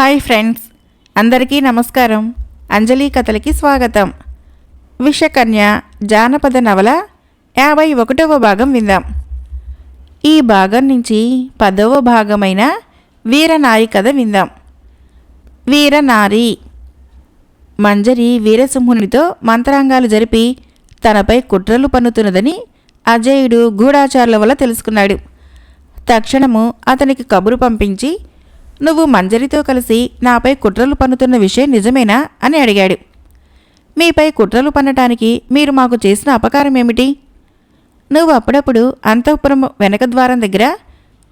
Hi friends అందరికీ నమస్కారం. అంజలి కథలకి స్వాగతం. విషకన్య జానపద నవల యాభై ఒకటవ భాగం విందాం. ఈ భాగం నుంచి పదవ భాగమైన వీరనారి కథ విందాం. వీరనారి. మంజరి వీరసింహునితో మంత్రాంగాలు జరిపి తనపై కుట్రలు పన్నుతున్నదని అజయుడు గూఢాచారుల వల్ల తెలుసుకున్నాడు. తక్షణము అతనికి కబురు పంపించి నువ్వు మంజరితో కలిసి నాపై కుట్రలు పన్నుతున్న విషయం నిజమేనా? అని అడిగాడు. మీపై కుట్రలు పన్నటానికి మీరు మాకు చేసిన అపకారం ఏమిటి? నువ్వు అప్పుడప్పుడు అంతఃపురం వెనక ద్వారం దగ్గర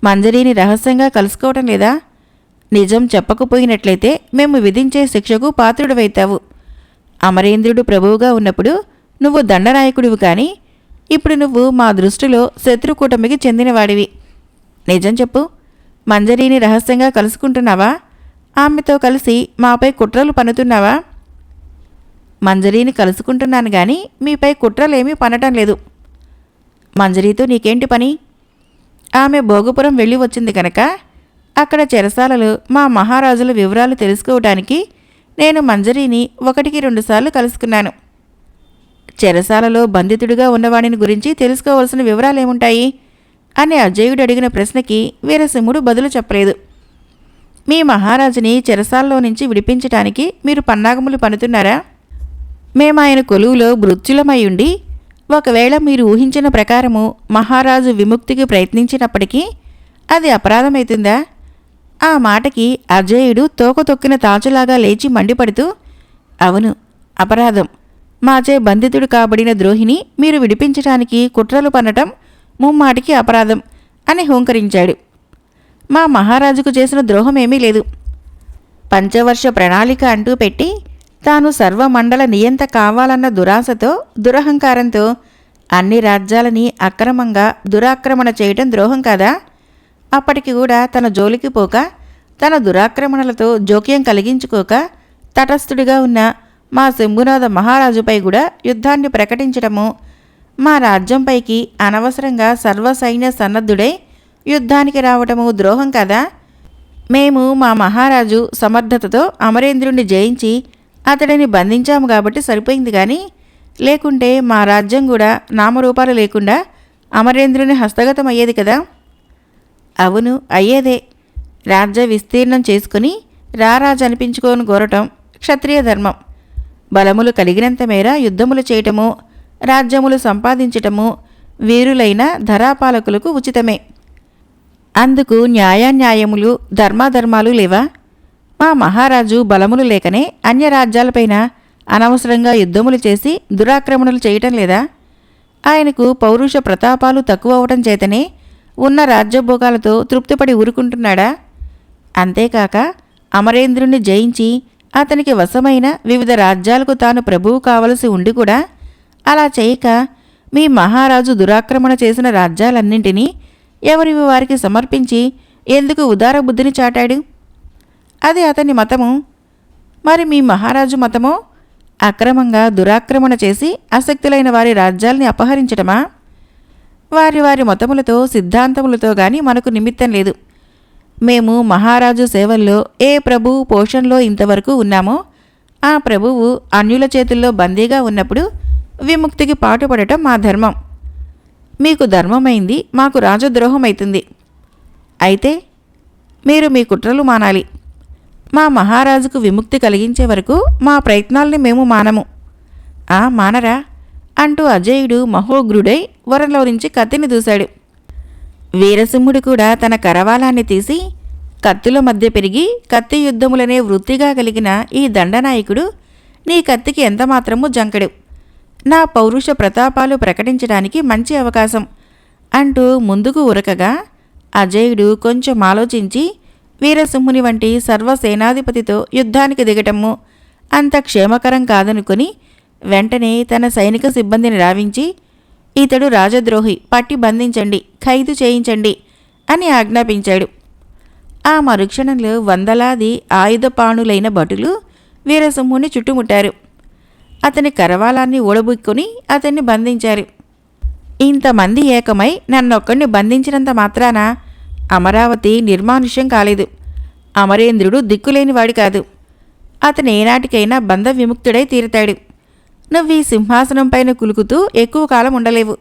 మంజరిని రహస్యంగా కలుసుకోవటం లేదా? నిజం చెప్పకపోయినట్లయితే మేము విధించే శిక్షకు పాత్రుడివైతావు. అమరేంద్రుడు ప్రభువుగా ఉన్నప్పుడు నువ్వు దండనాయకుడివి కానీ ఇప్పుడు నువ్వు మా దృష్టిలో శత్రుకూటమికి చెందినవాడివి. నిజం చెప్పు. మంజరీని రహస్యంగా కలుసుకుంటున్నావా? ఆమెతో కలిసి మాపై కుట్రలు పన్నుతున్నావా? మంజరీని కలుసుకుంటున్నాను కానీ మీపై కుట్రలేమీ పనటం లేదు. మంజరీతో నీకేంటి పని? ఆమె భోగపురం వెళ్ళి వచ్చింది కనుక అక్కడ చెరసాలలో మా మహారాజుల వివరాలు తెలుసుకోవడానికి నేను మంజరీని ఒకటికి రెండుసార్లు కలుసుకున్నాను. చెరసాలలో బంధితుడిగా ఉన్నవాడిని గురించి తెలుసుకోవాల్సిన వివరాలు ఏముంటాయి అని అజయుడు అడిగిన ప్రశ్నకి వీరసింహుడు బదులు చెప్పలేదు. మీ మహారాజుని చెరసాల్లో నుంచి విడిపించటానికి మీరు పన్నాగములు పనుతున్నారా? మేము ఆయన కొలువులో మృత్యులమై ఉండి ఒకవేళ మీరు ఊహించిన ప్రకారము మహారాజు విముక్తికి ప్రయత్నించినప్పటికీ అది అపరాధమవుతుందా ఆ మాటకి అజయుడు తోక తొక్కిన తాచులాగా లేచి మండిపడుతూ అవును అపరాధం. మాచే బంధితుడు కాబడిన ద్రోహిని మీరు విడిపించటానికి కుట్రలు పన్నటం ముమ్మాటికి అపరాధం అని హూంకరించాడు. మా మహారాజుకు చేసిన ద్రోహం ఏమీ లేదు. పంచవర్ష ప్రణాళిక అంటూ పెట్టి తాను సర్వమండల నియంత కావాలన్న దురాశతో దురహంకారంతో అన్ని రాజ్యాలని అక్రమంగా దురాక్రమణ చేయటం ద్రోహం కాదా? అప్పటికి కూడా తన జోలికి పోక తన దురాక్రమణలతో జోక్యం కలిగించుకోక తటస్థుడిగా ఉన్న మా శంభునాథ మహారాజుపై కూడా యుద్ధాన్ని ప్రకటించడము మా రాజ్యంపైకి అనవసరంగా సర్వసైన్య సన్నద్ధుడై యుద్ధానికి రావటము ద్రోహం కదా? మేము మా మహారాజు సమర్థతతో అమరేంద్రుణ్ణి జయించి అతడిని బంధించాము కాబట్టి సరిపోయింది కానీ లేకుంటే మా రాజ్యం కూడా నామరూపాలు లేకుండా అమరేంద్రుని హస్తగతం అయ్యేది కదా? అవును అయ్యేదే. రాజ్య విస్తీర్ణం చేసుకుని రారాజు అనిపించుకొని కోరటం క్షత్రియ ధర్మం. బలములు కలిగినంత మేర యుద్ధములు చేయటము రాజ్యములు సంపాదించటము వీరులైన ధరాపాలకులకు ఉచితమే. అందుకు న్యాయాన్యాయములు ధర్మాధర్మాలు లేవా? మా మహారాజు బలములు లేకనే అన్య రాజ్యాలపైన అనవసరంగా యుద్ధములు చేసి దురాక్రమణలు చేయటం లేదా? ఆయనకు పౌరుష ప్రతాపాలు తక్కువ అవటం చేతనే ఉన్న రాజ్యభోగాలతో తృప్తిపడి ఊరుకుంటున్నాడా? అంతేకాక అమరేంద్రుణ్ణి జయించి అతనికి వశమైన వివిధ రాజ్యాలకు తాను ప్రభువు కావలసి ఉండి కూడా అలా చేయక మీ మహారాజు దురాక్రమణ చేసిన రాజ్యాలన్నింటినీ ఎవరివి వారికి సమర్పించి ఎందుకు ఉదార బుద్ధిని చాటాడు? అది అతని మతము. మరి మీ మహారాజు మతమో అక్రమంగా దురాక్రమణ చేసి ఆసక్తులైన వారి రాజ్యాల్ని అపహరించటమా? వారి వారి మతములతో సిద్ధాంతములతో గాని మనకు నిమిత్తం లేదు. మేము మహారాజు సేవల్లో ఏ ప్రభువు పోషణలో ఇంతవరకు ఉన్నామో ఆ ప్రభువు అన్యుల చేతుల్లో బందీగా ఉన్నప్పుడు విముక్తికి పాటుపడటం మా ధర్మం. మీకు ధర్మమైంది మాకు రాజద్రోహమైతుంది. అయితే మీరు మీ కుట్రలు మానాలి. మా మహారాజుకు విముక్తి కలిగించే వరకు మా ప్రయత్నాల్ని మేము మానము. ఆ మానరా? అంటూ అజయుడు మహోగ్రుడై వరంలో నుంచి కత్తిని దూశాడు. వీరసింహుడు కూడా తన కరవాలాన్ని తీసి కత్తుల మధ్య పెరిగి కత్తి యుద్ధములనే వృత్తిగా కలిగిన ఈ దండనాయకుడు నీ కత్తికి ఎంతమాత్రము జంకడు. నా పౌరుష ప్రతాపాలు ప్రకటించడానికి మంచి అవకాశం అంటూ ముందుకు ఉరకగా అజయుడు కొంచెం ఆలోచించి వీరసింహుని వంటి సర్వసేనాధిపతితో యుద్ధానికి దిగటము అంత క్షేమకరం కాదనుకుని వెంటనే తన సైనిక సిబ్బందిని రావించి ఇతడు రాజద్రోహి పట్టి బంధించండి ఖైదు చేయించండి అని ఆజ్ఞాపించాడు. ఆ మరుక్షణంలో వందలాది ఆయుధపాణులైన భటులు వీరసింహుని చుట్టుముట్టారు. అతని కరవాలాన్ని ఊడబుక్కుని అతన్ని బంధించారు. ఇంతమంది ఏకమై నన్నొక్కడిని బంధించినంత మాత్రాన అమరావతి నిర్మానుష్యం కాలేదు. అమరేంద్రుడు దిక్కులేనివాడు కాదు. అతను ఏనాటికైనా బంధ విముక్తుడై తీరుతాడు. నువ్వు ఈ సింహాసనం పైన కులుకుతూ ఎక్కువ కాలం ఉండలేవు.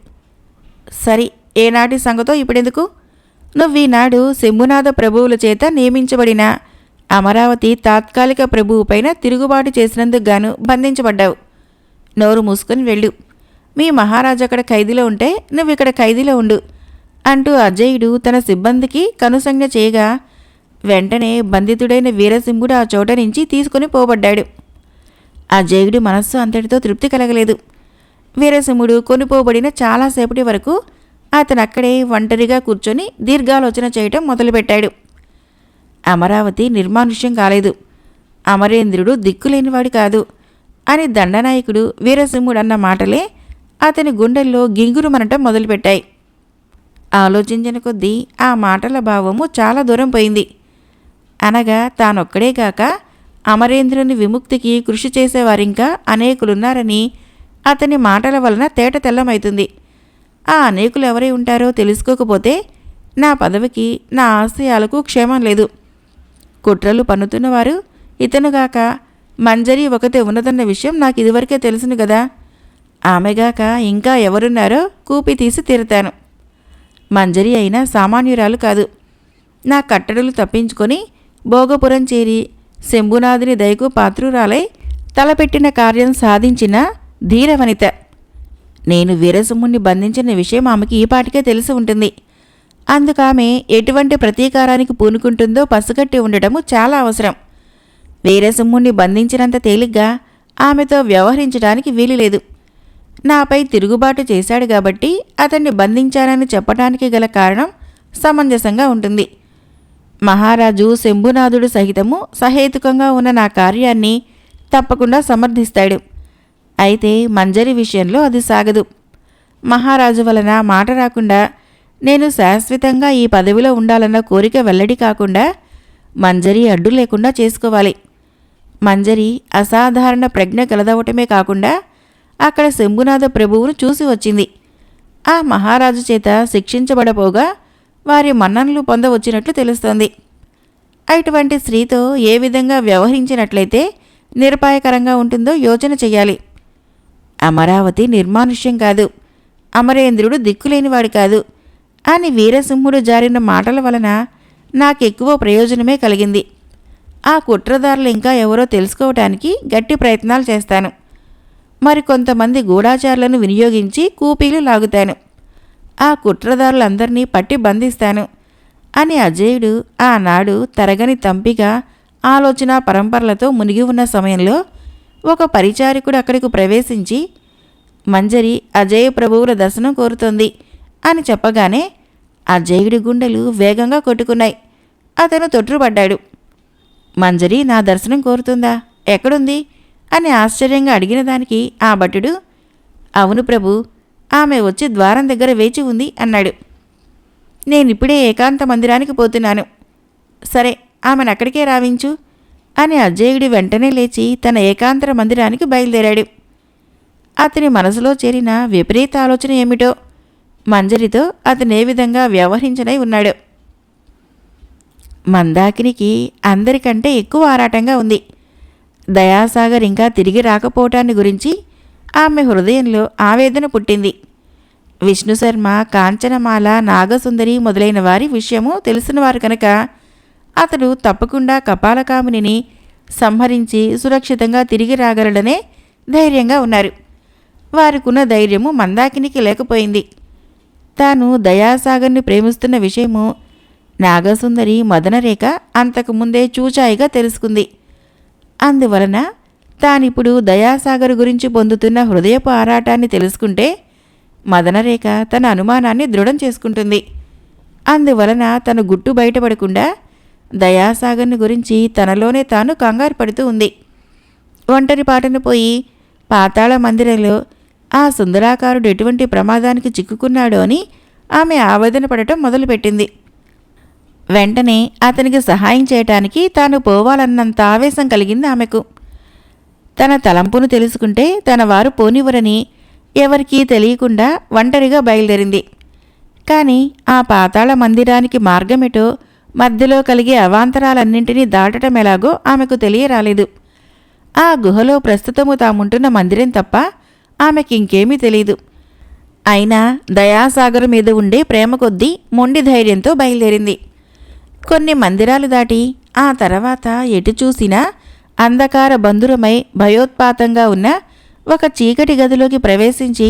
సరి ఏనాటి సంగతో ఇప్పుడెందుకు? నువ్వు ఈనాడు శంభునాథ ప్రభువుల చేత నియమించబడిన అమరావతి తాత్కాలిక ప్రభువు పైన తిరుగుబాటు చేసినందుకు గాను బంధించబడ్డావు. నోరు మూసుకొని వెళ్ళు. మీ మహారాజు అక్కడ ఖైదీలో ఉంటే నువ్వు ఇక్కడ ఖైదీలో ఉండు అంటూ అజయుడు తన సిబ్బందికి కనుసంజ్ఞ చేయగా వెంటనే బంధితుడైన వీరసింహుడు ఆ చోట నుంచి తీసుకుని పోబడ్డాడు. అజయుడి మనస్సు అంతటితో తృప్తి కలగలేదు. వీరసింహుడు కొనిపోబడిన చాలాసేపటి వరకు అతను అక్కడే ఒంటరిగా కూర్చొని దీర్ఘాలోచన చేయటం మొదలుపెట్టాడు. అమరావతి నిర్మానుష్యం కాలేదు. అమరేంద్రుడు దిక్కులేనివాడు కాదు. అని దండనాయకుడు వీరసింహుడు అన్న మాటలే అతని గుండెల్లో గింగురుమనటం మొదలుపెట్టాయి. ఆలోచించిన కొద్దీ ఆ మాటల భావము చాలా దూరం పోయింది. అనగా తానొక్కడే కాక అమరేంద్రుని విముక్తికి కృషి చేసేవారింకా అనేకులున్నారని అతని మాటల వలన తేట తెల్లమైతుంది. ఆ అనేకులు ఎవరై ఉంటారో తెలుసుకోకపోతే నా పదవికి నా ఆశయాలకు క్షేమం లేదు. కుట్రలు పన్నుతున్నవారు ఇతనుగాక మంజరి ఒకతే ఉన్నదన్న విషయం నాకు ఇదివరకే తెలుసును కదా ఆమెగాక ఇంకా ఎవరున్నారో కూపి తీసి తీరుతాను. మంజరి అయినా సామాన్యురాలు కాదు. నా కట్టడలు తప్పించుకొని భోగపురం చేరి శంభునాథుని దయకు పాత్రురాలై తలపెట్టిన కార్యం సాధించిన ధీరవనిత. నేను వీరసింహుణ్ణి బంధించిన విషయం ఆమెకి ఈపాటికే తెలిసి ఉంటుంది. అందుకామె ఎటువంటి ప్రతీకారానికి పూనుకుంటుందో పసుగట్టి ఉండటము చాలా అవసరం. వీరసింహుణ్ణి బంధించినంత తేలిగ్గా ఆమెతో వ్యవహరించడానికి వీలులేదు. నాపై తిరుగుబాటు చేశాడు కాబట్టి అతన్ని బంధించానని చెప్పడానికి గల కారణం సమంజసంగా ఉంటుంది. మహారాజు శంభునాథుడు సహితము సహేతుకంగా ఉన్న నా కార్యాన్ని తప్పకుండా సమర్థిస్తాడు. అయితే మంజరి విషయంలో అది సాగదు. మహారాజు వలన మాట రాకుండా నేను శాశ్వతంగా ఈ పదవిలో ఉండాలన్న కోరిక వెల్లడి కాకుండా మంజరి అడ్డు లేకుండా చేసుకోవాలి. మంజరి అసాధారణ ప్రజ్ఞ కలదవటమే కాకుండా అక్కడ శంభునాథ ప్రభువును చూసి వచ్చింది. ఆ మహారాజు చేత శిక్షించబడపోగా వారి మన్ననలు పొందవచ్చినట్లు తెలుస్తోంది. అటువంటి స్త్రీతో ఏ విధంగా వ్యవహరించినట్లయితే నిరపాయకరంగా ఉంటుందో యోచన చేయాలి అమరావతి నిర్మానుష్యం కాదు. అమరేంద్రుడు దిక్కులేనివాడు కాదు. అని వీరసింహుడు జారిన మాటల వలన నాకెక్కువ ప్రయోజనమే కలిగింది. ఆ కుట్రదారులు ఇంకా ఎవరో తెలుసుకోవటానికి గట్టి ప్రయత్నాలు చేస్తాను. మరి కొంతమంది గూఢాచారులను వినియోగించి కూపీలు లాగుతాను. ఆ కుట్రదారులందరినీ పట్టి బంధిస్తాను అని అజయుడు ఆనాడు తరగని తంపిగా ఆలోచన పరంపరలతో మునిగి ఉన్న సమయంలో ఒక పరిచారికుడు అక్కడికి ప్రవేశించి మంజరి అజయ ప్రభువుల దర్శనం కోరుతోంది అని చెప్పగానే అజయుడి గుండెలు వేగంగా కొట్టుకున్నాయి. అతను తొట్టుపడ్డాడు మంజరి నా దర్శనం కోరుతుందా? ఎక్కడుంది? అని ఆశ్చర్యంగా అడిగిన దానికి ఆ భటుడు అవును ప్రభు ఆమె వచ్చి ద్వారం దగ్గర వేచి ఉంది అన్నాడు. నేనిప్పుడే ఏకాంత మందిరానికి పోతున్నాను. సరే ఆమెను అక్కడికే రావించు అని అజయుడు వెంటనే లేచి తన ఏకాంతర మందిరానికి బయలుదేరాడు. అతని మనసులో చేరిన విపరీత ఆలోచన ఏమిటో? మంజరితో అతను ఏ విధంగా వ్యవహరించనై ఉన్నాడు? మందాకినికి అందరికంటే ఎక్కువ ఆరాటంగా ఉంది. దయాసాగర్ ఇంకా తిరిగి రాకపోవటాన్ని గురించి ఆమె హృదయంలో ఆవేదన పుట్టింది. విష్ణు శర్మ కాంచనమాల నాగసుందరి మొదలైన వారి విషయము తెలిసినవారు కనుక అతడు తప్పకుండా కపాలకామునిని సంహరించి సురక్షితంగా తిరిగి రాగలడనే ధైర్యంగా ఉన్నారు. వారికున్న ధైర్యము మందాకినికి లేకపోయింది. తాను దయాసాగర్ని ప్రేమిస్తున్న విషయము నాగసుందరి మదనరేఖ అంతకుముందే చూచాయిగా తెలుసుకుంది. అందువలన తానిప్పుడు దయాసాగర్ గురించి పొందుతున్న హృదయపు ఆరాటాన్ని తెలుసుకుంటే మదనరేఖ తన అనుమానాన్ని దృఢం చేసుకుంటుంది. అందువలన తన గుట్టు బయటపడకుండా దయాసాగర్ని గురించి తనలోనే తాను కంగారు పడుతూ ఉంది. ఒంటరి పాటను పోయి పాతాళ మందిరంలో ఆ సుందరాకారుడు ఎటువంటి ప్రమాదానికి చిక్కుకున్నాడో అని ఆమె ఆవేదన పడటం మొదలుపెట్టింది. వెంటనే అతనికి సహాయం చేయటానికి తాను పోవాలన్నంత ఆవేశం కలిగింది ఆమెకు. తన తలంపును తెలుసుకుంటే తన వారు పోనివ్వరని ఎవరికీ తెలియకుండా ఒంటరిగా బయలుదేరింది. కానీ ఆ పాతాళ మందిరానికి మార్గమెటో మధ్యలో కలిగే అవాంతరాలన్నింటినీ దాటడం ఎలాగో ఆమెకు తెలియరాలేదు. ఆ గుహలో ప్రస్తుతము తాముంటున్న మందిరం తప్ప ఆమెకింకేమీ తెలియదు అయినా దయాసాగర్ మీద ఉండే ప్రేమ కొద్దీ మొండి ధైర్యంతో బయలుదేరింది. కొన్ని మందిరాలు దాటి ఆ తర్వాత ఎటు చూసినా అంధకార బంధురమై భయోత్పాతంగా ఉన్న ఒక చీకటి గదిలోకి ప్రవేశించి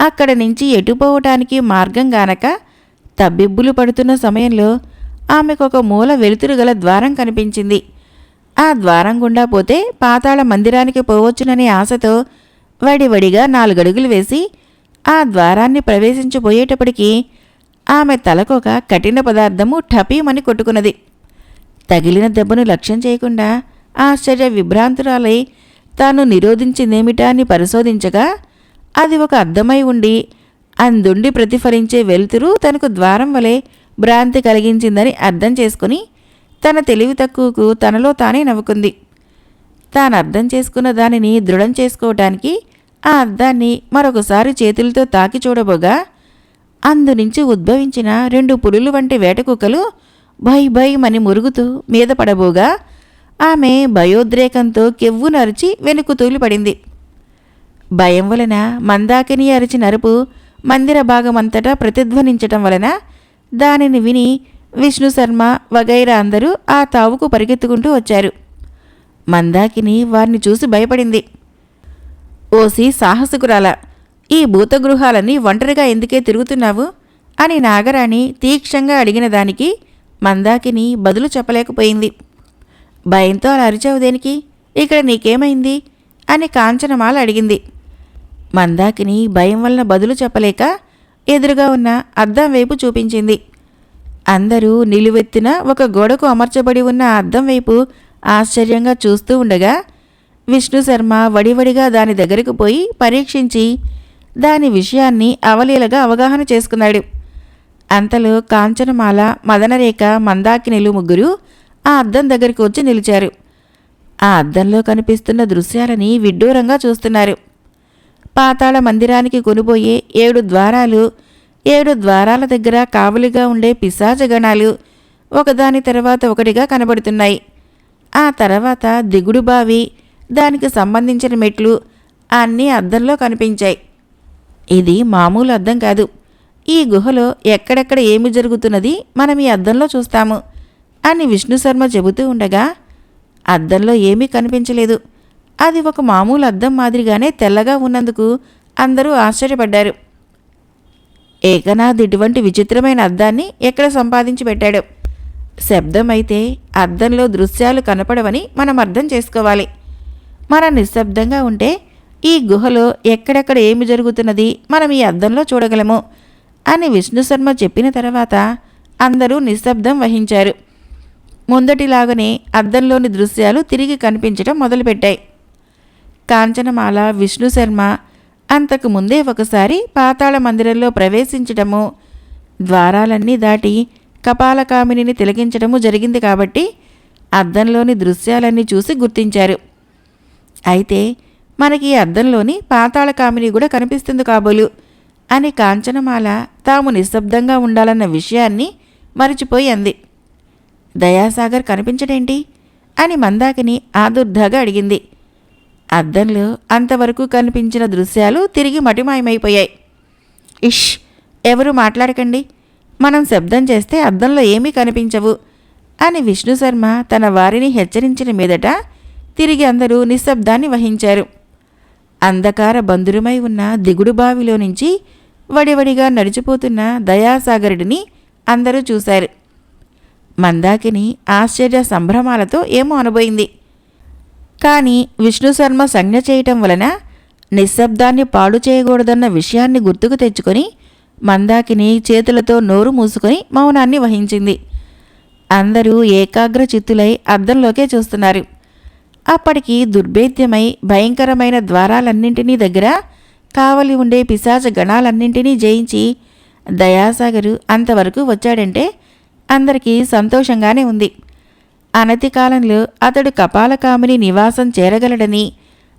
అక్కడ నుంచి ఎటుపోవటానికి మార్గం గానక తబ్బిబ్బులు పడుతున్న సమయంలో ఆమెకొక మూల వెలుతురు గల ద్వారం కనిపించింది. ఆ ద్వారం గుండా పోతే పాతాళ మందిరానికి పోవచ్చుననే ఆశతో వడివడిగా నాలుగడుగులు వేసి ఆ ద్వారాన్ని ప్రవేశించబోయేటప్పటికీ ఆమె తలకొక కఠిన పదార్థము ఠపీమని కొట్టుకున్నది. తగిలిన దెబ్బను లక్ష్యం చేయకుండా ఆశ్చర్య విభ్రాంతురాలై తాను నిరోధించిందేమిటా అని పరిశోధించగా అది ఒక అద్దమై ఉండి అందుండి ప్రతిఫలించే వెలుతురు తనకు ద్వారం వలె భ్రాంతి కలిగించిందని అర్థం చేసుకుని తన తెలివి తక్కువకు తనలో తానే నవ్వుకుంది. తాను అర్థం చేసుకున్న దానిని దృఢం చేసుకోవటానికి ఆ అద్దాన్ని మరొకసారి చేతులతో తాకి చూడబోగా అందునుంచి ఉద్భవించిన రెండు పులులు వంటి వేటకుక్కలు భై భై మని మురుగుతూ మీద పడబోగా ఆమె భయోద్రేకంతో కెవ్వు నరిచి వెనుకు తూలిపడింది. భయం వలన మందాకిని అరిచి నరుపు మందిర భాగమంతటా ప్రతిధ్వనించటం వలన దానిని విని విష్ణు శర్మ వగైరా అందరూ ఆ తావుకు పరిగెత్తుకుంటూ వచ్చారు. మందాకిని వారిని చూసి భయపడింది. ఓసి సాహసకురాల ఈ భూతగృహాలన్నీ ఒంటరిగా ఎందుకే తిరుగుతున్నావు? అని నాగరాణి తీక్షంగా అడిగిన దానికి మందాకిని బదులు చెప్పలేకపోయింది. భయంతో అలా అరిచావు దేనికి? ఇక్కడ నీకేమైంది? అని కాంచనమాల అడిగింది. మందాకిని భయం వలన బదులు చెప్పలేక ఎదురుగా ఉన్న అద్దం వైపు చూపించింది. అందరూ నిలువెత్తిన ఒక గోడకు అమర్చబడి ఉన్న అద్దం వైపు ఆశ్చర్యంగా చూస్తూ ఉండగా విష్ణు శర్మ వడివడిగా దాని దగ్గరకు పోయి పరీక్షించి దాని విషయాన్ని అవలీలగా అవగాహన చేసుకున్నాడు. అంతలో కాంచనమాల మదనరేఖ మందాకినిలు ముగ్గురు ఆ అద్దం దగ్గరికి వచ్చి నిలిచారు. ఆ అద్దంలో కనిపిస్తున్న దృశ్యాలని విడ్డూరంగా చూస్తున్నారు. పాతాళ మందిరానికి కొనిపోయే ఏడు ద్వారాలు ఏడు ద్వారాల దగ్గర కావలిగా ఉండే పిశాచగణాలు ఒకదాని తర్వాత ఒకటిగా కనబడుతున్నాయి. ఆ తర్వాత దిగుడు బావి దానికి సంబంధించిన మెట్లు అన్నీ అద్దంలో కనిపించాయి. ఇది మామూలు అద్దం కాదు. ఈ గుహలో ఎక్కడెక్కడ ఏమి జరుగుతున్నది మనం ఈ అద్దంలో చూస్తాము అని విష్ణు శర్మ చెబుతూ ఉండగా అద్దంలో ఏమీ కనిపించలేదు. అది ఒక మామూలు అద్దం మాదిరిగానే తెల్లగా ఉన్నందుకు అందరూ ఆశ్చర్యపడ్డారు. ఏకనాథ్ ఇటువంటి విచిత్రమైన అద్దాన్ని ఎక్కడ సంపాదించి పెట్టాడు? శబ్దమైతే అద్దంలో దృశ్యాలు కనపడవని మనం అర్థం చేసుకోవాలి. మనం నిశ్శబ్దంగా ఉంటే ఈ గుహలో ఎక్కడెక్కడ ఏమి జరుగుతున్నది మనం ఈ అద్దంలో చూడగలము అని విష్ణు శర్మ చెప్పిన తర్వాత అందరూ నిశ్శబ్దం వహించారు. ముందటిలాగానే అద్దంలోని దృశ్యాలు తిరిగి కనిపించడం మొదలుపెట్టాయి. కాంచనమాల విష్ణు శర్మ అంతకు ముందే ఒకసారి పాతాళ మందిరంలో ప్రవేశించటము ద్వారాలన్నీ దాటి కపాలకామినిని తిలకించడము జరిగింది కాబట్టి అద్దంలోని దృశ్యాలన్నీ చూసి గుర్తించారు. అయితే మనకి ఈ పాతాళ పాతాళకామిని కూడా కనిపిస్తుంది కాబోలు. అని కాంచనమాల తాము నిశ్శబ్దంగా ఉండాలన్న విషయాన్ని మరిచిపోయి అంది. దయాసాగర్ కనిపించడేంటి? అని మందాకిని ఆదుర్ధాగా అడిగింది. అద్దంలో అంతవరకు కనిపించిన దృశ్యాలు తిరిగి మటిమాయమైపోయాయి. ఇష్ ఎవరు మాట్లాడకండి. మనం శబ్దం చేస్తే అద్దంలో ఏమీ కనిపించవు. అని విష్ణు శర్మ తన వారిని హెచ్చరించిన మీదట తిరిగి అందరూ నిశ్శబ్దాన్ని వహించారు. అంధకార బంధురమై ఉన్న దిగుడు బావిలో నుంచి వడివడిగా నడిచిపోతున్న దయాసాగరుడిని అందరూ చూశారు. మందాకిని ఆశ్చర్య సంభ్రమాలతో ఏమో అనబోయింది కానీ విష్ణు శర్మ సంజ్ఞ చేయటం వలన నిశ్శబ్దాన్ని పాడు చేయకూడదన్న విషయాన్ని గుర్తుకు తెచ్చుకొని మందాకిని చేతులతో నోరు మూసుకొని మౌనాన్ని వహించింది. అందరూ ఏకాగ్ర చిత్తులై అద్దంలోకే చూస్తున్నారు. అప్పటికి దుర్భేద్యమై భయంకరమైన ద్వారాలన్నింటినీ దగ్గర కావలి ఉండే పిశాచ గణాలన్నింటినీ జయించి దయాసాగరు అంతవరకు వచ్చాడంటే అందరికీ సంతోషంగానే ఉంది. అనతి కాలంలో అతడు కపాలకామిని నివాసం చేరగలడని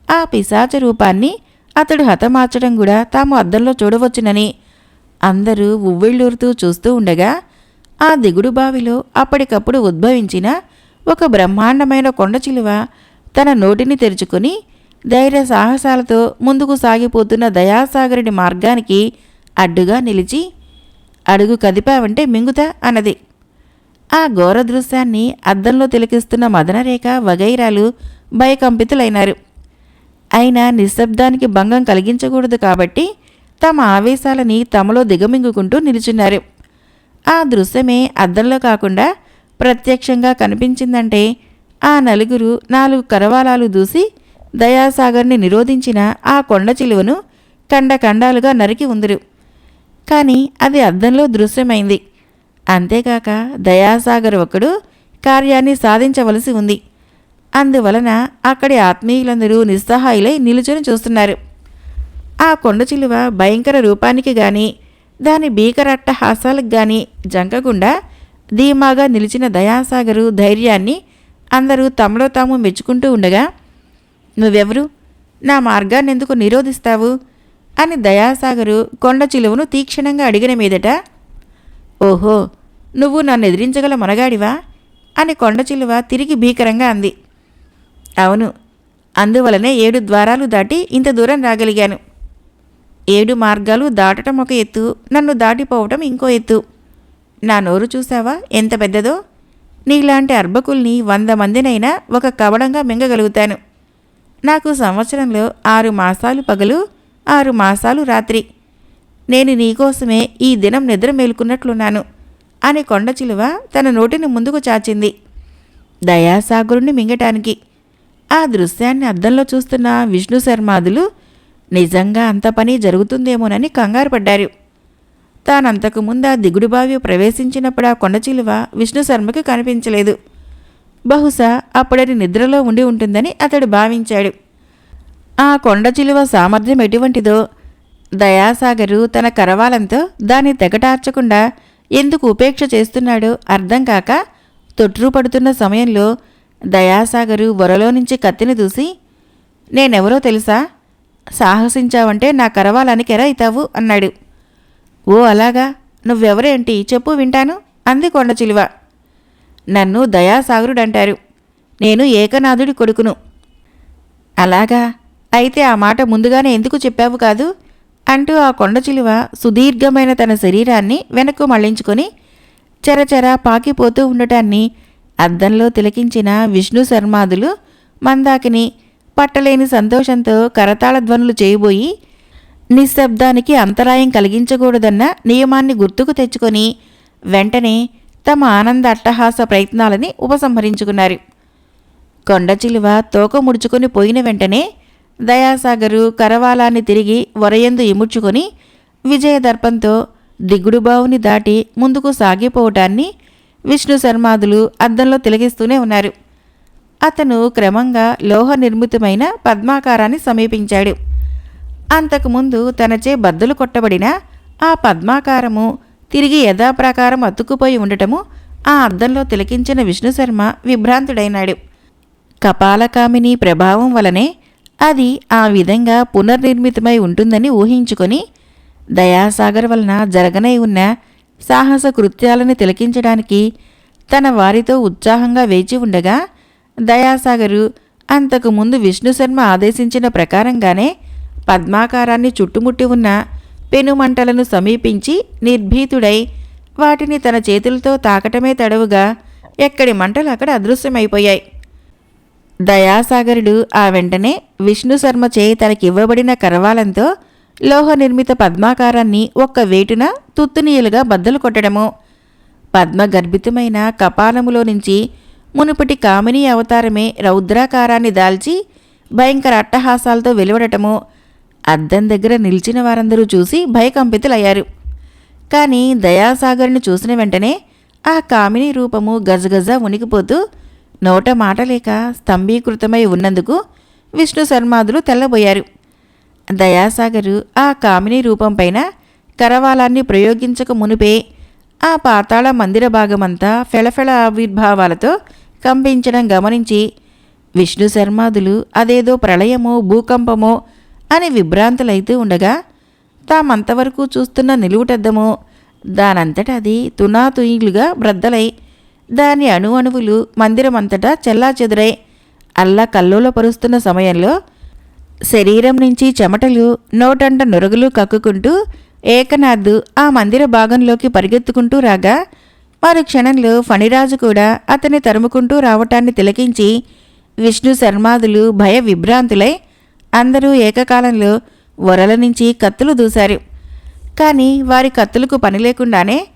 ఆ పిశాచ రూపాన్ని అతడు హతమార్చడం కూడా తాము అద్దంలో చూడవచ్చునని అందరూ ఉవ్విళ్ళూరుతూ చూస్తూ ఉండగా ఆ దిగుడు బావిలో అప్పటికప్పుడు ఉద్భవించిన ఒక బ్రహ్మాండమైన కొండ చిలువ తన నోటిని తెరుచుకుని ధైర్య సాహసాలతో ముందుకు సాగిపోతున్న దయాసాగరుడి మార్గానికి అడ్డుగా నిలిచి అడుగు కదిపావంటే మింగుతా అన్నది. ఆ ఘోర దృశ్యాన్ని అద్దంలో తిలకిస్తున్న మదనరేఖ వగైరాలు భయకంపితులైనారు. అయినా నిశ్శబ్దానికి భంగం కలిగించకూడదు కాబట్టి తమ ఆవేశాలని తమలో దిగమింగుకుంటూ నిలుచున్నారు. ఆ దృశ్యమే అద్దంలో కాకుండా ప్రత్యక్షంగా కనిపించిందంటే ఆ నలుగురు నాలుగు కరవాలాలు దూసి దయాసాగర్ని నిరోధించిన ఆ కొండ చిలువను కండకండాలుగా నరికి ఉందిరు. కానీ అది అద్దంలో దృశ్యమైంది. అంతేకాక దయాసాగర్ ఒకడు కార్యాన్ని సాధించవలసి ఉంది. అందువలన అక్కడి ఆత్మీయులందరూ నిస్సహాయులై నిలుచుని చూస్తున్నారు. ఆ కొండ చిలువ భయంకర రూపానికి గాని దాని భీకరట్ట హాసాలకు గాని జంకకుండా ధీమాగా నిలిచిన దయాసాగరు ధైర్యాన్ని అందరూ తమలో తాము మెచ్చుకుంటూ ఉండగా నువ్వెవరు? నా మార్గాన్ని ఎందుకు నిరోధిస్తావు? అని దయాసాగరు కొండ చిలువను తీక్షణంగా అడిగిన మీదట ఓహో నువ్వు నన్ను ఎదిరించగల మనగాడివా? అని కొండ చిలువ తిరిగి భీకరంగా అంది. అవును అందువలనే ఏడు ద్వారాలు దాటి ఇంత దూరం రాగలిగాను. ఏడు మార్గాలు దాటటం ఒక ఎత్తు నన్ను దాటిపోవటం ఇంకో ఎత్తు. నా నోరు చూసావా ఎంత పెద్దదో? నీలాంటి అర్భకుల్ని వంద మందినైనా ఒక కవడంగా మింగగలుగుతాను. నాకు సంవత్సరంలో ఆరు మాసాలు పగలు ఆరు మాసాలు రాత్రి. నేను నీకోసమే ఈ దినం నిద్ర మేలుకున్నట్లున్నాను అని కొండ చిలువ తన నోటిని ముందుకు చాచింది. దయాసాగరుణ్ణి మింగటానికి. ఆ దృశ్యాన్ని అద్దంలో చూస్తున్న విష్ణు శర్మాదులు నిజంగా అంత పని జరుగుతుందేమోనని కంగారు పడ్డారు. తానంతకు ముందు ఆ దిగుడుబావి ప్రవేశించినప్పుడు ఆ కొండచిలువ విష్ణు శర్మకి కనిపించలేదు. బహుశా అప్పుడది నిద్రలో ఉండి ఉంటుందని అతడు భావించాడు. ఆ కొండ చిలువ సామర్థ్యం ఎటువంటిదో? దయాసాగరు తన కరవాలంతో దాన్ని తెగటార్చకుండా ఎందుకు ఉపేక్ష చేస్తున్నాడో అర్థం కాక తొట్రుపడుతున్న సమయంలో దయాసాగరు వరలో నుంచి కత్తిని దూసి నేనెవరో తెలుసా? సాహసించావంటే నా కరవాలానికి ఎర అవుతావు? అన్నాడు. ఓ అలాగా? నువ్వెవరేంటి? చెప్పు వింటాను. అంది కొండ చిలువ. నన్ను దయాసాగరుడంటారు. నేను ఏకనాథుడి కొడుకును. అలాగా? అయితే ఆ మాట ముందుగానే ఎందుకు చెప్పావు కాదు? అంటూ ఆ కొండ చిలువ సుదీర్ఘమైన తన శరీరాన్ని వెనక్కు మళ్ళించుకొని చెరచెర పాకిపోతూ ఉండటాన్ని అద్దంలో తిలకించిన విష్ణు శర్మాదులు మందాకిని పట్టలేని సంతోషంతో కరతాళ ధ్వనులు చేయబోయి నిశ్శబ్దానికి అంతరాయం కలిగించకూడదన్న నియమాన్ని గుర్తుకు తెచ్చుకొని వెంటనే తమ ఆనంద అట్టహాస ప్రయత్నాలని ఉపసంహరించుకున్నారు. కొండచిలువ తోక ముడుచుకొని పోయిన వెంటనే దయాసాగరు కరవాలాన్ని తిరిగి వరయందు ఇముడ్చుకొని విజయదర్పంతో దిగుడుబావుని దాటి ముందుకు సాగిపోవటాన్ని విష్ణు శర్మాదులు అద్దంలో తిలగిస్తూనే ఉన్నారు. అతను క్రమంగా లోహ నిర్మితమైన పద్మాకారాన్ని సమీపించాడు. అంతకుముందు తనచే బద్దలు కొట్టబడిన ఆ పద్మాకారము తిరిగి యథాప్రకారం అతుక్కుపోయి ఉండటము ఆ అర్థంలో తిలకించిన విష్ణుశర్మ విభ్రాంతుడైనాడు. కపాలకామిని ప్రభావం వలనే అది ఆ విధంగా పునర్నిర్మితమై ఉంటుందని ఊహించుకొని దయాసాగర్ వలన జరగనై ఉన్న సాహస కృత్యాలను తిలకించడానికి తన వారితో ఉత్సాహంగా వేచి ఉండగా దయాసాగరు అంతకు ముందు విష్ణుశర్మ ఆదేశించిన ప్రకారంగానే పద్మాకారాన్ని చుట్టుముట్టి ఉన్న పెనుమంటలను సమీపించి నిర్భీతుడై వాటిని తన చేతులతో తాకటమే తడవుగా ఎక్కడి మంటలు అక్కడ అదృశ్యమైపోయాయి. దయాసాగరుడు ఆ వెంటనే విష్ణు శర్మ చేయి తనకివ్వబడిన కరవాలంతో లోహ నిర్మిత పద్మాకారాన్ని ఒక్క వేటున తుత్తునీయులుగా బద్దలు కొట్టడము. పద్మగర్భితమైన కపాలములో నుంచి మునుపటి కామినీ అవతారమే రౌద్రాకారాన్ని దాల్చి భయంకర అట్టహాసాలతో వెలువడటము. అద్దం దగ్గర నిలిచిన వారందరూ చూసి భయకంపితులయ్యారు. కానీ దయాసాగర్ని చూసిన వెంటనే ఆ కామిని రూపము గజగజ ఉనికిపోతూ నోట మాట లేక స్తంభీకృతమై ఉన్నందుకు విష్ణు శర్మాదులు తెల్లబోయారు. దయాసాగరు ఆ కామిని రూపంపైన కరవాలాన్ని ప్రయోగించక మునిపే ఆ పాతాళ మందిర భాగమంతా ఫెళఫెళ ఆవిర్భావాలతో కంపించడం గమనించి విష్ణు శర్మాదులు అదేదో ప్రళయమో భూకంపమో అని విభ్రాంతులైతూ ఉండగా తామంతవరకు చూస్తున్న నిలువుటద్దమో. దానంతట అది తునాతుయిలుగా బ్రద్దలై దాని అణు అణువులు మందిరమంతటా చెల్లాచెదురై అల్లా కల్లోల పరుస్తున్న సమయంలో శరీరం నుంచి చెమటలు నోటంట నురగులు కక్కుకుంటూ ఏకనాథ్ ఆ మందిర భాగంలోకి పరిగెత్తుకుంటూ రాగా మరు క్షణంలో ఫణిరాజు కూడా అతన్ని తరుముకుంటూ రావటాన్ని తిలకించి విష్ణు శర్మాదులు భయ విభ్రాంతులై అందరూ ఏకకాలంలో వరల నుంచి కత్తులు దూశారు. కానీ వారి కత్తులకు పని లేకుండానే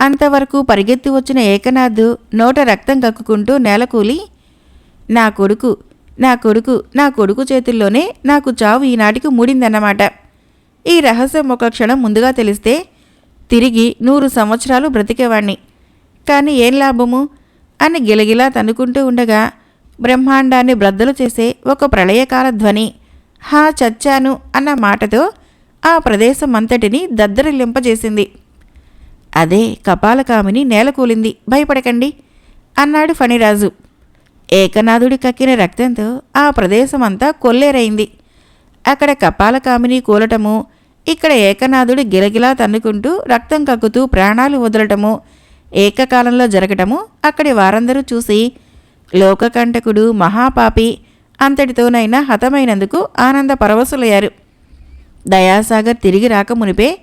అంతవరకు పరిగెత్తి వచ్చిన ఏకనాథ్ నోట రక్తం కక్కుకుంటూ నేలకూలి నా కొడుకు నా కొడుకు నా కొడుకు చేతుల్లోనే నాకు చావు ఈనాటికి మూడిందన్నమాట. ఈ రహస్యం ఒక క్షణం ముందుగా తెలిస్తే తిరిగి నూరు సంవత్సరాలు బ్రతికేవాణ్ణి. కానీ ఏం లాభము? అని గిలగిలా తనుకుంటూ ఉండగా బ్రహ్మాండాన్ని బ్రద్దలు చేసే ఒక ప్రళయకాల ధ్వని హా చచ్చాను అన్న మాటతో ఆ ప్రదేశం అంతటిని దద్దరిల్లింపజేసింది. అదే కపాలకామిని నేలకూలింది. భయపడకండి అన్నాడు ఫణిరాజు. ఏకనాథుడి కక్కిన రక్తంతో ఆ ప్రదేశమంతా కొల్లేరైంది. అక్కడ కపాలకామిని కూలటము ఇక్కడ ఏకనాథుడు గిలగిలా తన్నుకుంటూ రక్తం కక్కుతూ ప్రాణాలు వదలటము ఏకకాలంలో జరగటము అక్కడి వారందరూ చూసి లోకకంటకుడు మహాపాపి అంతటితోనైనా హతమైనందుకు ఆనంద పరవశులయ్యారు. దయాసాగర్ తిరిగి రాకమునిపే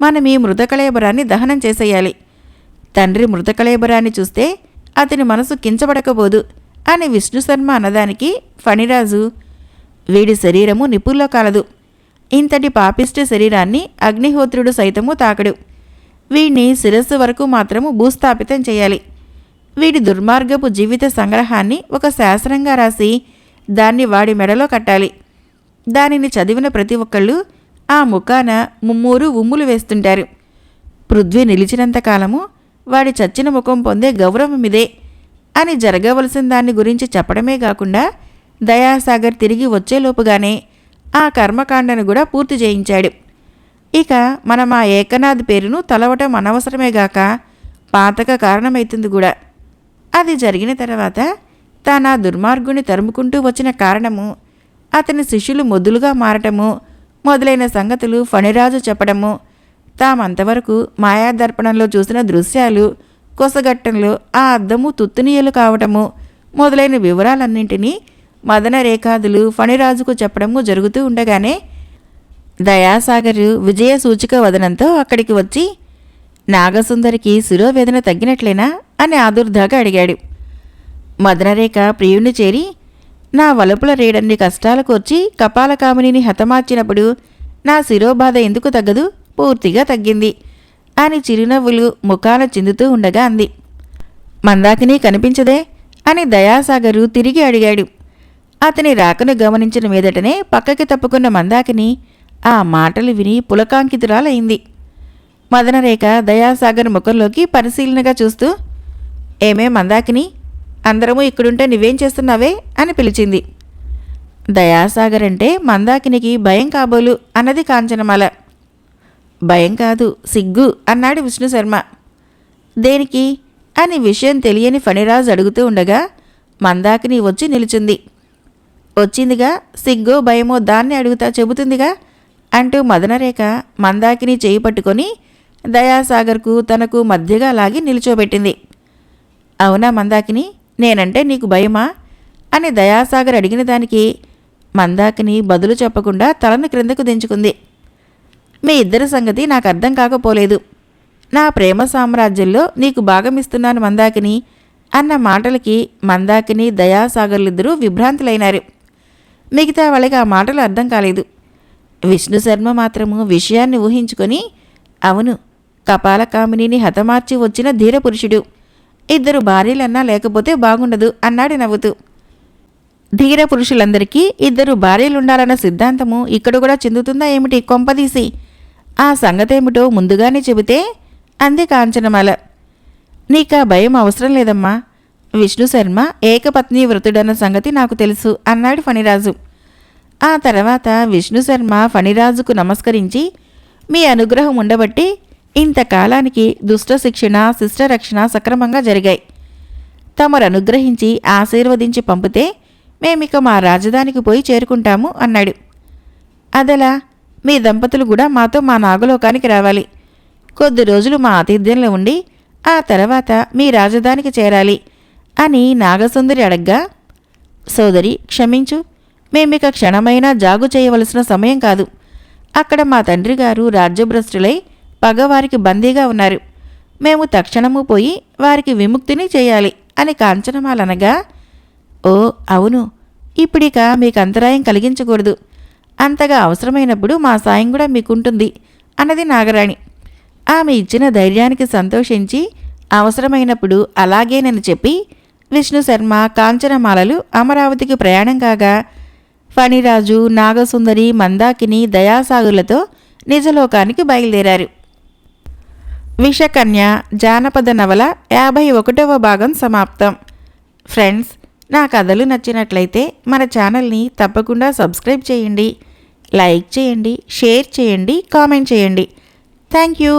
మనం ఈ మృతకళేబరాన్ని దహనం చేసేయాలి. తండ్రి మృతకళేబరాన్ని చూస్తే అతని మనసు కించబడకపోదు అని విష్ణు శర్మ అన్నదానికి ఫణిరాజు వీడి శరీరము నిపుల్లో కాలదు. ఇంతటి పాపిష్టి శరీరాన్ని అగ్నిహోత్రుడు సైతము తాకడు. వీడిని శిరస్సు వరకు మాత్రము భూస్థాపితం చేయాలి. వీడి దుర్మార్గపు జీవిత సంగ్రహాన్ని ఒక శాస్త్రంగా రాసి దాన్ని వాడి మెడలో కట్టాలి. దానిని చదివిన ప్రతి ఒక్కళ్ళు ఆ ముఖాన ముమ్మూరు ఉమ్ములు వేస్తుంటారు. పృథ్వీ నిలిచినంత కాలము వాడి చచ్చిన ముఖం పొందే గౌరవం ఇదే. అని జరగవలసిన దాన్ని గురించి చెప్పడమే కాకుండా దయాసాగర్ తిరిగి వచ్చేలోపుగానే ఆ కర్మకాండను కూడా పూర్తి చేయించాడు. ఇక మనం ఆ ఏకనాథ్ పేరును తలవటం అనవసరమేగాక పాతక కారణమైతుంది కూడా. అది జరిగిన తర్వాత తానా దుర్మార్గుని తరుముకుంటూ వచ్చిన కారణము అతని శిష్యులు మొద్దులుగా మారటము మొదలైన సంగతులు ఫణిరాజు చెప్పడము తామంతవరకు మాయాదర్పణంలో చూసిన దృశ్యాలు కొసగట్టంలో ఆ అద్దము తుత్తునీయలు కావటము మొదలైన వివరాలన్నింటినీ మదన రేఖాదులు ఫణిరాజుకు చెప్పడము జరుగుతూ ఉండగానే దయాసాగరు విజయ సూచిక వదనంతో అక్కడికి వచ్చి నాగసుందరికి శిరోవేదన తగ్గినట్లేనా? అని ఆదుర్దాగా అడిగాడు. మదనరేఖ ప్రియుణ్ణి చేరి నా వలుపుల రేడన్ని కష్టాలకు వచ్చి కపాలకామినిని హతమార్చినప్పుడు నా శిరోబాధ ఎందుకు తగ్గదు? పూర్తిగా తగ్గింది అని చిరునవ్వులు ముఖాన చిందుతూ ఉండగా అంది. మందాకిని కనిపించదే అని దయాసాగరు తిరిగి అడిగాడు. అతని రాకను గమనించిన మీదటనే పక్కకి తప్పుకున్న మందాకిని ఆ మాటలు విని పులకాంకితురాలైంది. మదనరేఖ దయాసాగర్ ముఖంలోకి పరిశీలనగా చూస్తూ ఏమే మందాకిని అందరము ఇక్కడుంటే నువ్వేం చేస్తున్నావే? అని పిలిచింది. దయాసాగర్ అంటే మందాకినికి భయం కాబోలు అన్నది కాంచనమాల. భయం కాదు సిగ్గు అన్నాడు విష్ణు శర్మ దేనికి? అని విషయం తెలియని ఫణిరాజు అడుగుతూ ఉండగా మందాకిని వచ్చి నిలుచుంది. వచ్చిందిగా సిగ్గో భయమో దాన్ని అడుగుతా చెబుతుందిగా? అంటూ మదనరేఖ మందాకిని చేయి పట్టుకొని దయాసాగర్కు తనకు మధ్యగా లాగి నిలుచోబెట్టింది. అవునా మందాకిని? నేనంటే నీకు భయమా? అని దయాసాగర్ అడిగిన దానికి మందాకిని బదులు చెప్పకుండా తలను క్రిందకు దించుకుంది. మీ ఇద్దరి సంగతి నాకు అర్థం కాకపోలేదు. నా ప్రేమ సామ్రాజ్యంలో నీకు భాగమిస్తున్నాను మందాకిని అన్న మాటలకి మందాకిని దయాసాగర్లిద్దరూ విభ్రాంతులైనారు. మిగతా వాళ్ళకి ఆ మాటలు అర్థం కాలేదు. విష్ణు శర్మ మాత్రము విషయాన్ని ఊహించుకొని అవును కపాలకామినిని హతమార్చి వచ్చిన ధీరపురుషుడు. ఇద్దరు భార్యలన్నా లేకపోతే బాగుండదు అన్నాడు నవ్వుతూ. ధీర పురుషులందరికీ ఇద్దరు భార్యలుండాలన్న సిద్ధాంతము ఇక్కడ కూడా చెందుతుందా ఏమిటి కొంపదీసి? ఆ సంగతేమిటో ముందుగానే చెబితే అంది కాంచనమాల. నీకా భయం అవసరం లేదమ్మా. విష్ణు శర్మ ఏకపత్ని వృతుడన్న సంగతి నాకు తెలుసు అన్నాడు ఫణిరాజు. ఆ తర్వాత విష్ణు శర్మ ఫణిరాజుకు నమస్కరించి మీ అనుగ్రహం ఉండబట్టి ఇంతకాలానికి దుష్ట శిక్షణ శిష్టరక్షణ సక్రమంగా జరిగాయి. తమరు అనుగ్రహించి ఆశీర్వదించి పంపితే మేమిక మా రాజధానికి పోయి చేరుకుంటాము అన్నాడు. అదలా? మీ దంపతులు కూడా మాతో మా నాగలోకానికి రావాలి. కొద్ది రోజులు మా ఆతిథ్యంలో ఉండి ఆ తర్వాత మీ రాజధానికి చేరాలి అని నాగసుందరి అడగ్గా సోదరి క్షమించు మేమిక క్షణమైనా జాగు చేయవలసిన సమయం కాదు. అక్కడ మా తండ్రి గారు రాజ్యభ్రష్టులై పగవారికి బందీగా ఉన్నారు. మేము తక్షణము పోయి వారికి విముక్తిని చేయాలి అని కాంచనమాలనగా ఓ అవును. ఇప్పుడిక మీకు అంతరాయం కలిగించకూడదు. అంతగా అవసరమైనప్పుడు మా సాయం కూడా మీకుంటుంది అన్నది నాగరాణి. ఆమె ఇచ్చిన ధైర్యానికి సంతోషించి అవసరమైనప్పుడు అలాగేనని చెప్పి విష్ణు శర్మ కాంచనమాలలు అమరావతికి ప్రయాణం కాగా ఫణిరాజు నాగసుందరి మందాకిని దయాసాగులతో నిజలోకానికి బయలుదేరారు. విషకన్య జానపద నవల యాభై ఒకటవ భాగం సమాప్తం. ఫ్రెండ్స్ నా కథలు నచ్చినట్లయితే మన ఛానల్ని తప్పకుండా సబ్స్క్రైబ్ చేయండి. లైక్ చేయండి షేర్ చేయండి కామెంట్ చేయండి. Thank you.